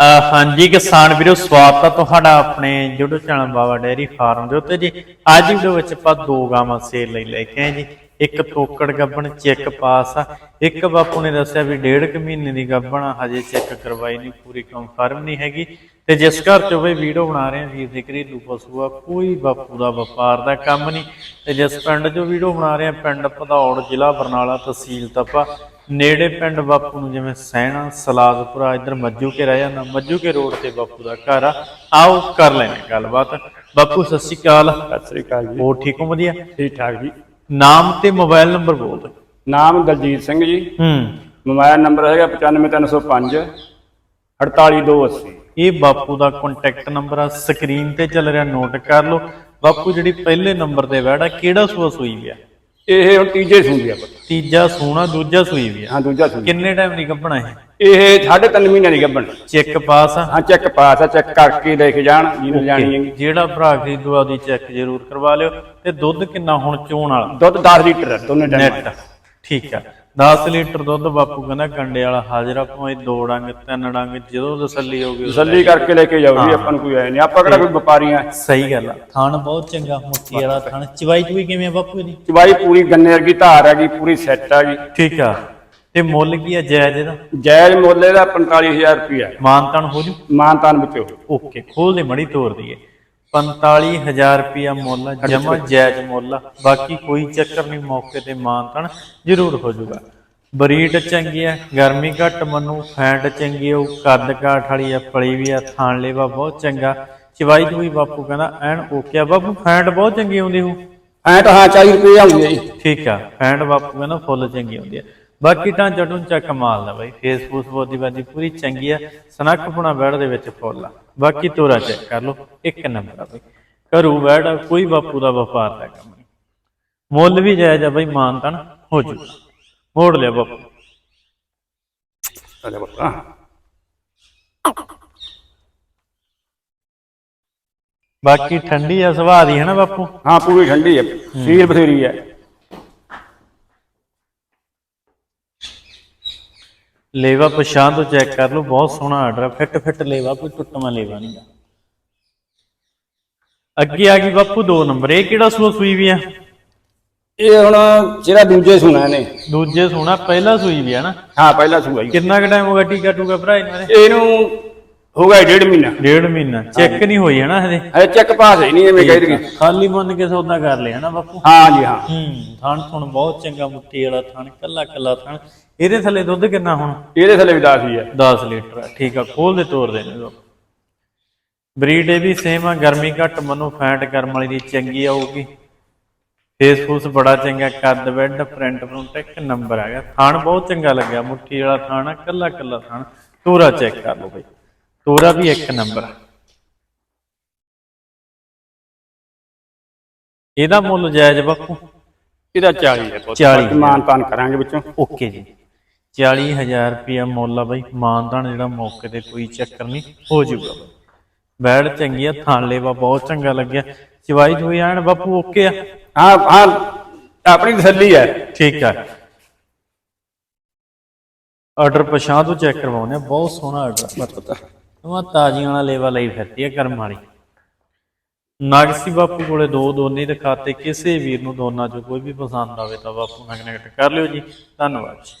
ਹਾਂਜੀ, ਕਿਸਾਨ ਵੀਰੋ, ਸਵਾਗਤ ਹੈ ਤੁਹਾਡਾ ਆਪਣੇ YouTube channel Baba dairy farm ਦੇ ਉੱਤੇ ਜੀ। ਅੱਜ ਵੀਡੀਓ ਵਿੱਚ ਆਪਾਂ ਦੋ ਗਾਵਾਂ ਸੇਲ ਲਈ ਲੈ ਕੇ ਆਏ ਜੀ। ਇੱਕ ਤੋਕੜ ਗੱਬਣ, ਚੈੱਕ ਪਾਸ ਆ। ਇੱਕ ਬਾਪੂ ਨੇ ਦੱਸਿਆ ਵੀ ਡੇਢ ਕੁ ਮਹੀਨੇ ਦੀ ਗੱਬਣ ਹਜੇ ਚੈੱਕ ਕਰਵਾਈ ਨਹੀਂ, ਪੂਰੀ ਕਨਫਰਮ ਨਹੀਂ ਹੈਗੀ। ਤੇ ਜਿਸ ਘਰ ਚ ਉਹ ਵੀਡੀਓ ਬਣਾ ਰਹੇ ਆ ਵੀਰ ਦੇ ਘਰੇਲੂ ਪਸ਼ੂ ਆ, ਕੋਈ ਬਾਪੂ ਦਾ ਵਪਾਰ ਦਾ ਕੰਮ ਨਹੀਂ। ਤੇ ਜਿਸ ਪਿੰਡ ਚੋਂ ਵੀਡੀਓ ਬਣਾ ਰਹੇ ਆ ਪਿੰਡ ਭਦੌੜ ਜ਼ਿਲ੍ਹਾ ਬਰਨਾਲਾ ਤਹਿਸੀਲ ਤਪਾ। ਨੇੜੇ ਪਿੰਡ ਬਾਪੂ ਨੂੰ ਜਿਵੇਂ ਸੈਣਾ ਸਲਾਦਪੁਰਾ ਇੱਧਰ ਮੱਜੂ ਕੇ ਰਹਿ ਜਾਂਦਾ ਮੱਜੂ ਕੇ ਰੋਡ ਤੇ ਬਾਪੂ ਦਾ ਘਰ ਆ। ਆਓ ਕਰ ਲੈਣੇ ਗੱਲਬਾਤ। ਬਾਪੂ ਸਤਿ ਸ਼੍ਰੀ ਅਕਾਲ। ਸਤਿ ਸ੍ਰੀ ਅਕਾਲ ਜੀ। ਹੋਰ ਠੀਕ ਹੋ? ਵਧੀਆ? ਠੀਕ ਠਾਕ ਜੀ। ਨਾਮ ਤੇ ਮੋਬਾਈਲ ਨੰਬਰ ਬੋਲ ਦਿਓ। ਨਾਮ ਦਲਜੀਤ ਸਿੰਘ ਜੀ। ਹੂੰ। ਮੋਬਾਈਲ ਨੰਬਰ ਹੈਗਾ 95305 48280 ਇਹ ਬਾਪੂ ਦਾ ਕੰਟੈਕਟ ਨੰਬਰ ਆ। ਸਕਰੀਨ ਤੇ ਚੱਲ ਰਿਹਾ ਨੋਟ ਕਰ ਲਓ। ਬਾਪੂ ਜਿਹੜੀ ਪਹਿਲੇ ਨੰਬਰ ਤੇ ਵੈੜਾ ਕਿਹੜਾ ਸੂਆ ਸੂਈ ਵੀ ਆ ਇਹ ਹੁਣ ਤੀਜੇ ਸੁਣਦੀ ਆ ਪੁੱਤ। ਤੀਜਾ ਸੂਣਾ ਦੂਜਾ ਸੂਈ ਵੀ ਆ। ਹਾਂ ਦੂਜਾ ਸੁਣ ਕਿੰਨੇ ਟਾਈਮ ਦੀ ਗੱਭਣਾ ਇਹ? ਸਾਢੇ ਤਿੰਨ ਮਹੀਨੇ ਦੀ ਗੱਭਣ। ਚੈੱਕ ਪਾਸ ਆ? ਹਾਂ ਚੈੱਕ ਪਾਸ ਆ ਚੈੱਕ ਕਰਕੇ ਲੈ ਕੇ ਜਾਣ ਜਿਹਨੂੰ ਜਾਣੀ ਹੈਗੀ। ਜਿਹੜਾ ਭਰਾ ਖਰੀਦੂ ਆਪਦੀ ਚੈੱਕ ਜ਼ਰੂਰ ਕਰਵਾ ਲਿਓ। ਤੇ ਦੁੱਧ ਕਿੰਨਾ ਹੁਣ ਚੋਣ ਵਾਲਾ? ਦੁੱਧ 10 ਲੀਟਰ ਦੋਨੇ ਟਾਈਮ ਠੀਕ ਆ। 10 ਲੀਟਰ ਦੁੱਧ ਬਾਪੂ ਕਹਿੰਦਾ ਕੰਡੇ ਵਾਲਾ ਹਾਜ਼ਰਾ ਭਾਵੇਂ ਦੋ ਡੰਗ ਤਿੰਨ ਡੰਗ ਜਦੋਂ ਤਸੱਲੀ ਹੋਊਗੀ ਉਦੋਂ ਤਸੱਲੀ ਕਰਕੇ ਲੈ ਕੇ ਜਾਓ ਜੀ ਆਪਾਂ ਨੂੰ ਕੋਈ ਐ ਨਹੀਂ ਆਪਾਂ ਕਿਹੜਾ ਕੋਈ ਵਪਾਰੀਆਂ ਸਹੀ ਗੱਲ ਆ ਥਣ ਬਹੁਤ ਚੰਗਾ ਮੁੱਠੀ ਵਾਲਾ ਥਣ। ਚਵਾਈ ਚੁਈ ਕਿਵੇਂ ਆ ਬਾਪੂ ਦੀ ਚਵਾਈ ਪੂਰੀ ਗੰਨੇ ਵਰਗੀ ਧਾਰ ਹੈਗੀ ਪੂਰੀ ਸੈੱਟ ਹੈਗੀ ਠੀਕ ਆ ਤੇ ਮੁੱਲ ਕੀ ਆ ਜਾਇਜ਼ ਇਹਦਾ? ਜਾਇਜ਼ ਮੁੱਲ ਇਹਦਾ 45000 ਰੁਪਇਆ ਮਾਨਤਨ ਹੋ ਜੂ? ਮਾਨਤਾਨ ਵਿੱਚੋਂ ਓਕੇ ਖੋਲ ਦੇ ਮੜੀ ਤੋਰ ਦਈਏ। 45000 ਰੁਪਿਆ ਮੁੱਲ ਜਮਾ ਜਾਇਜ਼ ਮੁੱਲ। ਬਾਕੀ ਕੋਈ ਚੱਕਰ ਨਹੀਂ ਮੌਕੇ ਤੇ ਮਾਨਤਨ ਜ਼ਰੂਰ ਹੋ ਜਾਊਗਾ। ਬਰੀਡ ਚੰਗੀ ਆ ਗਰਮੀ ਘੱਟ ਮੰਨੂ ਫੈਂਟ ਚੰਗੀ ਆ ਕੱਦ ਕਾਠ ਵਾਲੀ ਆ ਪਲੀ ਵੀ ਆ ਥਾਣ ਲੇਵਾ ਬਹੁਤ ਚੰਗਾ। ਚਵਾਈ ਚੂਈ ਬਾਪੂ ਕਹਿੰਦਾ ਐਨ ਓਕੇ ਆ ਬਾਪੂ ਫੈਂਟ ਬਹੁਤ ਚੰਗੀ ਆਉਂਦੀ ਹੋ? ਐ ਤਾਂ ਹਾਂ 40 ਰੁਪਏ ਆਉਂਦੀ ਹੈ ਜੀ। ਠੀਕ ਆ ਫੈਂਟ ਬਾਪੂ ਕਹਿੰਦਾ ਫੁੱਲ ਚੰਗੀ ਆਉਂਦੀ ਆ। ਬਾਕੀ ਤਾਂ ਜਟੂੰ ਚੱਕ ਮਾਲ ਦਾ ਬਾਈ ਫੇਸਬੁੱਕ ਬੋਦੀ ਬਾਦੀ ਪੂਰੀ ਚੰਗੀ ਆ ਸਨੱਖ ਪੁਣਾ ਬੈੜ ਦੇ ਵਿੱਚ ਫੁੱਲ ਆ। ਬਾਕੀ ਤੋਰਾ ਚੈੱਕ ਕਰ ਲਓ ਇੱਕ ਨੰਬਰ ਆ ਬਾਈ। ਘਰੂ ਆ, ਕੋਈ ਬਾਪੂ ਦਾ ਵਪਾਰ ਦਾ ਕੰਮ ਨਹੀਂ। ਮੁੱਲ ਵੀ ਜਾਇਜ਼ ਆ ਬਾਈ ਮਾਨਤਨ ਹੋ ਜੂ। ਮੋੜ ਲਿਆ ਬਾਪੂ। ਅਰੇ ਬੱਤਾ ਬਾਕੀ ਠੰਡੀ ਆ ਸੁਭਾਅ ਦੀ ਹੈ ਨਾ ਬਾਪੂ? ਹਾਂ ਪੂਰੀ ਠੰਡੀ ਹੈ। ਸੀਲ ਬਥੇਰੀ ਹੈ ਲੇਵਾ ਪਛਾਣ ਤੋਂ ਚੈੱਕ ਕਰ ਲਓ ਬਹੁਤ ਸੋਹਣਾ ਆਰਡਰ ਫਿੱਟ ਫਿੱਟ ਲੇਵਾ ਕੋਈ ਟੁੱਟਵਾਂ ਲੇਵਾ ਨਹੀਂਗਾ ਅੱਗੇ ਆ ਗਈ ਬਾਪੂ 2 ਨੰਬਰ। ਇਹ ਕਿਹੜਾ ਸੂਆ ਸੂਈ ਵੀ ਆ? ਇਹ ਹੁਣ ਜਿਹੜਾ ਦੂਜੇ ਸੁਣਾ ਨੇ ਦੂਜੇ ਸੋਹਣਾ ਪਹਿਲਾ ਸੂਈ ਵੀ ਆ ਨਾ? ਹਾਂ ਪਹਿਲਾ ਸੂਆ ਜੀ। ਕਿੰਨਾ ਕੁ ਟਾਈਮ ਹੋ ਗਿਆ ਟੀਕਾ ਟੂਕਾ ਭਰਾ ਇਹਨਾਂ ਦੇ ਇਹਨੂੰ ਹੋ ਗਿਆ ਡੇਢ ਮਹੀਨਾ। ਡੇਢ ਮਹੀਨਾ। ਚੈੱਕ ਨਹੀਂ ਹੋਈ ਹੈ ਨਾ ਹਜੇ? ਹਜੇ ਚੈੱਕ ਪਾਸ ਹੈ ਨਹੀਂ ਐਵੇਂ ਕਹਿ ਰਹੀ ਖਾਲੀ ਮੰਨ ਕੇ ਸੌਦਾ ਕਰ ਲਿਆ ਨਾ ਬਾਪੂ। ਹਾਂ ਜੀ ਹਾਂ। ਹੂੰ ਥਣ ਥਣ ਬਹੁਤ ਚੰਗਾ ਮੁੱਠੀ ਵਾਲਾ ਥਣ ਕੱਲਾ ਕੱਲਾ ਥਣ। ਇਹਦੇ ਥੱਲੇ ਦੁੱਧ ਕਿੰਨਾ ਹੁਣ? ਇਹਦੇ ਥੱਲੇ ਵੀ 10 ਹੀ ਹੈ 10 ਲੀਟਰ ਆ ਠੀਕ ਆ ਖੋਲ ਦੇ ਤੋਰ ਦੇ। ਨੇ ਬਰੀਡ ਇਹ ਵੀ ਸੇਮ ਆ ਗਰਮੀ ਘੱਟ ਮਨੂੰ ਫੈਟ ਕਰਮ ਵਾਲੀ ਦੀ ਚੰਗੀ ਆਊਗੀ। ਫੇਸ ਫੂਸ ਬੜਾ ਚੰਗਾ ਕੱਦ ਬੈੱਡ ਪ੍ਰਿੰਟ ਪ੍ਰਿੰਟ ਇੱਕ ਨੰਬਰ ਹੈਗਾ। ਥਣ ਬਹੁਤ ਚੰਗਾ ਲੱਗਿਆ ਮੁੱਠੀ ਵਾਲਾ ਥਣ ਆ ਕੱਲਾ ਕੱਲਾ ਥਣ। ਤੋਰਾ ਚੈੱਕ ਕਰ ਲਓ ਬਈ। ਤੋਰਾ ਵੀ ਇੱਕ ਨੰਬਰ ਆ। ਇਹਦਾ ਮੁੱਲ ਜਾਇਜ਼ ਬਾਪੂ ਇਹਦਾ 40 ਹੈ ਪੁੱਤ। 40 ਬਾਕੀ ਮਾਨ ਤਾਨ ਕਰਾਂਗੇ ਵਿੱਚੋਂ। ਓਕੇ ਜੀ। 40000 ਰੁਪਿਆ ਮੁੱਲ ਆ ਬਈ। ਮਾਨਦਾਨ ਜਿਹੜਾ ਮੌਕੇ ਤੇ ਕੋਈ ਚੱਕਰ ਨਹੀਂ ਹੋ ਜਾਊਗਾ ਬੈੜ ਚੰਗੀ ਆ ਥਾਣ ਲੇਵਾ ਬਹੁਤ ਚੰਗਾ ਲੱਗਿਆ। ਚਵਾਈ ਚੁਈ ਆਣ ਬਾਪੂ ਓਕੇ ਆ? ਹਾਂ ਹਾਂ ਆਪਣੀ ਤਸੱਲੀ ਹੈ। ਠੀਕ ਆ। ਆਰਡਰ ਪਛਾਣ ਤੋਂ ਚੈੱਕ ਕਰਵਾਉਂਦੇ ਆ ਬਹੁਤ ਸੋਹਣਾ ਆਰਡਰ। ਪਤਾ। ਨਵਾਂ ਤਾਜ਼ੀਆਂ ਵਾਲਾ ਲੇਵਾ ਲਈ ਫਿਰਦੀ ਆ ਕਰਮ ਵਾਲੀ। ਨਾਗਸੀ ਬਾਪੂ ਕੋਲੇ ਦੋ ਦੋਨੇ ਦਿਖਾਤੇ ਕਿਸੇ ਵੀਰ ਨੂੰ ਦੋਨਾਂ ਚੋਂ ਕੋਈ ਵੀ ਪਸੰਦ ਆਵੇ ਤਾਂ ਬਾਪੂ ਨਾਲ ਕਨੈਕਟ ਕਰ ਲਿਓ ਜੀ। ਧੰਨਵਾਦ ਜੀ।